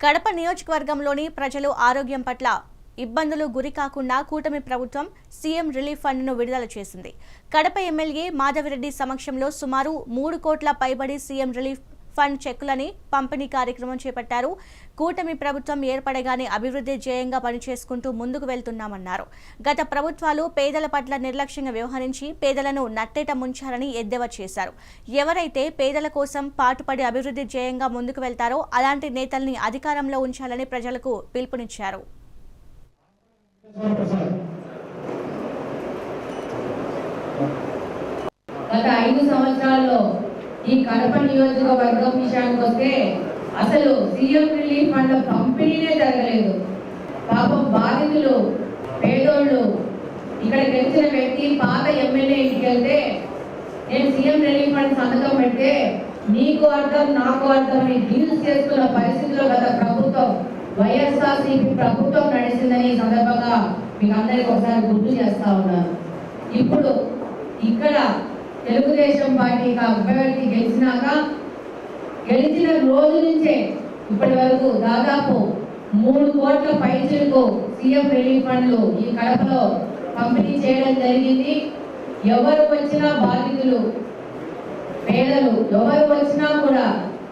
కడప నియోజకవర్గంలోని ప్రజలు ఆరోగ్యం పట్ల ఇబ్బందులు గురి కాకుండా కూటమి ప్రభుత్వం సీఎం రిలీఫ్ ఫండ్ను విడుదల చేసింది. కడప ఎమ్మెల్యే మాధవిరెడ్డి సమక్షంలో సుమారు మూడు కోట్ల పైబడి సీఎం రిలీఫ్ ఫండ్ చెక్కులని పంపిణీ కార్యక్రమం చేపట్టారు. కూటమి ప్రభుత్వం ఏర్పడగానే అభివృద్ధి ధ్యేయంగా పనిచేసుకుంటూ ముందుకు వెళ్తున్నామన్నారు. గత ప్రభుత్వాలు పేదల పట్ల నిర్లక్ష్యంగా వ్యవహరించి పేదలను నట్టేట ముంచారని ఎద్దేవా చేశారు. ఎవరైతే పేదల కోసం పాటుపడి అభివృద్ధి ధ్యేయంగా ముందుకు వెళ్తారో అలాంటి నేతల్ని అధికారంలో ఉంచాలని ప్రజలకు పిలుపునిచ్చారు. గత ఐదు సంవత్సరాల్లో ఈ కడప నియోజకవర్గం విషయానికి వస్తే అసలు సీఎం రిలీఫ్ ఫండ్ పంపిణీనే జరగలేదు. పాపం బాధితులు పేదోళ్ళు ఇక్కడ గెలిచిన వ్యక్తి పాత ఎమ్మెల్యే ఇంటికి వెళ్తే నేను సీఎం రిలీఫ్ ఫండ్ సంతకం పెడితే నీకు అర్థం నాకు అర్థం అని డీల్స్ చేసుకున్న పరిస్థితిలో గత ప్రభుత్వం వైఎస్ఆర్సీపీ ప్రభుత్వం నడిచిందని సందర్భంగా మీకు అందరికీ ఒకసారి గుర్తు చేస్తా ఉన్నాను. ఇప్పుడు ఇక్కడ తెలుగుదేశం పార్టీ అభ్యర్థి గెలిచినాక గెలిచిన రోజు నుంచే ఇప్పటి వరకు దాదాపు మూడు కోట్ల పైచలకు సీఎం రిలీఫ్ ఫండ్లు ఈ కడపలో పంపిణీ చేయడం జరిగింది. ఎవరు వచ్చినా బాధితులు పేదలు ఎవరు వచ్చినా కూడా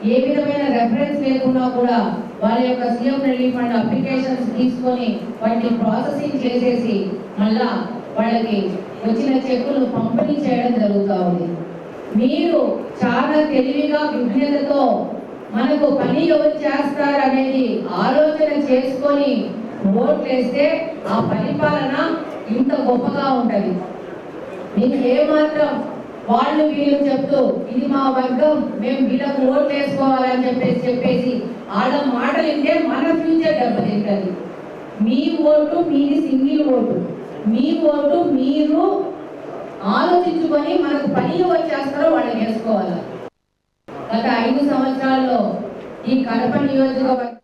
ఏ విధమైన రెఫరెన్స్ లేకుండా కూడా వాళ్ళ యొక్క సీఎం రిలీఫ్ ఫండ్ అప్లికేషన్స్ తీసుకొని వాటిని ప్రాసెసింగ్ చేసేసి మళ్ళా వాళ్ళకి వచ్చిన చెక్కులు పంపిణీ చేయడం జరుగుతూ ఉంది. మీరు చాలా తెలివిగా విజ్ఞతతో మనకు పని ఎవరు చేస్తారనేది ఆలోచన చేసుకొని ఓట్లేస్తే ఆ పరిపాలన ఇంత గొప్పగా ఉంటుంది. మీకు ఏమాత్రం వాళ్ళు వీళ్ళు చెప్తూ ఇది మా వర్గం మేము వీళ్ళకు ఓట్లు వేసుకోవాలని చెప్పేసి చెప్పేసి వాళ్ళ మాటలు వింటే మన ఫ్యూచర్ దెబ్బతింటుంది. మీ ఓటు మీది సింగిల్ ఓటు. మీ ఓటు మీరు ఆలోచించుకొని మనకు పని వచ్చేస్తారో వాళ్ళు వేసుకోవాలి గత ఐదు సంవత్సరాల్లో ఈ కడప నియోజకవర్గం